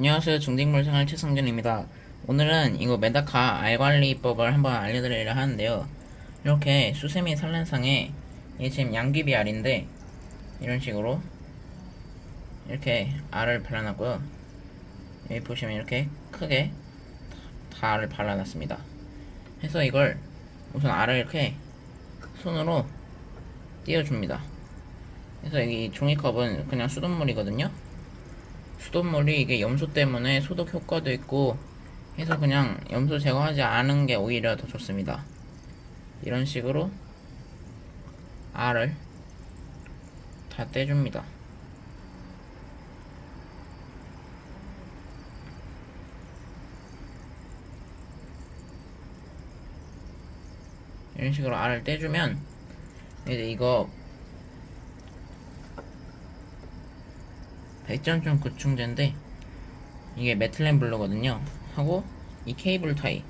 안녕하세요. 중딩물 생활 최성준입니다. 오늘은 이거 메다카 알관리법을 한번 알려드리려 하는데요. 이렇게 수세미 산란상에 이게 지금 양귀비 알인데 이런 식으로 이렇게 알을 발라놨고요. 여기 보시면 이렇게 크게 다 알을 발라놨습니다. 해서 이걸 우선 알을 이렇게 손으로 띄워줍니다. 그래서 여기 종이컵은 그냥 수돗물이거든요. 수돗물이 이게 염소 때문에 소독 효과도 있고 해서 그냥 염소 제거하지 않은 게 오히려 더 좋습니다. 이런 식으로 알을 다 떼줍니다. 이런 식으로 알을 떼주면 이제 이거 백전점 구충제인데 이게 메틀렌 블루거든요. 하고 이 케이블 타이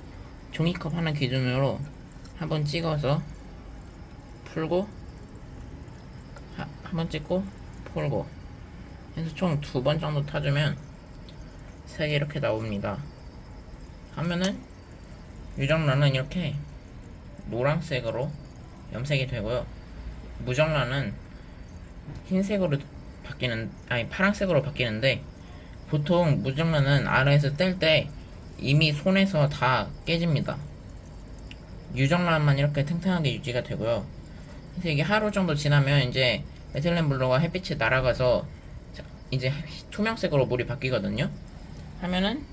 종이컵 하나 기준으로 한번 찍어서 풀고 한 번 찍고 풀고 해서 총 두 번 정도 타주면 색이 이렇게 나옵니다. 하면은 유정란은 이렇게 노란색으로 염색이 되고요. 무정란은 흰색으로 바뀌는 아니 파란색으로 바뀌는데 보통 무정란은 아래에서 뗄 때 이미 손에서 다 깨집니다. 유정란만 이렇게 탱탱하게 유지가 되고요. 그래서 이게 하루 정도 지나면 이제 에틸렌 블루가 햇빛에 날아가서 자, 이제 투명색으로 물이 바뀌거든요. 하면은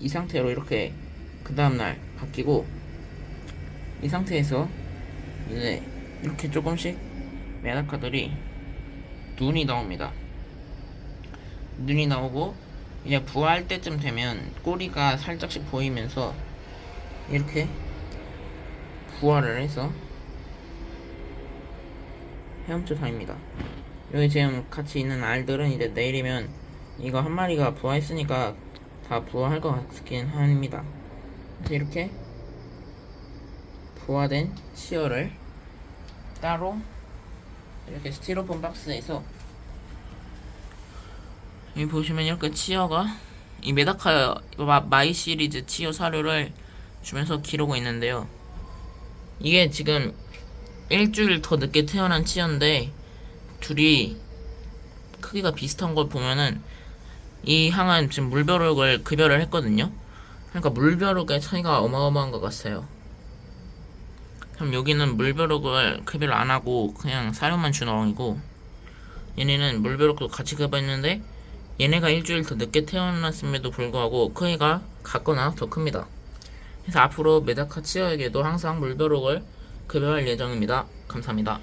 이 상태로 이렇게 그 다음날 바뀌고 이 상태에서 이제 이렇게 조금씩 메다카들이 눈이 나옵니다. 눈이 나오고 이제 부화할 때쯤 되면 꼬리가 살짝씩 보이면서 이렇게 부화를 해서 헤엄쳐 다닙니다. 여기 지금 같이 있는 알들은 이제 내일이면 이거 한 마리가 부화했으니까 다 부화할 것 같긴 합니다. 그래서 이렇게 부화된 치어를 따로 이렇게 스티로폼 박스에서 여기 보시면 이렇게 치어가 이 메다카 마, 마이 시리즈 치어 사료를 주면서 기르고 있는데요. 이게 지금 일주일 더 늦게 태어난 치어인데 둘이 크기가 비슷한 걸 보면은 이 항은 지금 물벼룩을 급여를 했거든요. 그러니까 물벼룩의 차이가 어마어마한 것 같아요. 그럼 여기는 물벼룩을 급여를 안 하고 그냥 사료만 준 어항이고 얘네는 물벼룩도 같이 급여했는데 얘네가 일주일 더 늦게 태어났음에도 불구하고 크기가 같거나 더 큽니다. 그래서 앞으로 메다카 치어에게도 항상 물벼룩을 급여할 예정입니다. 감사합니다.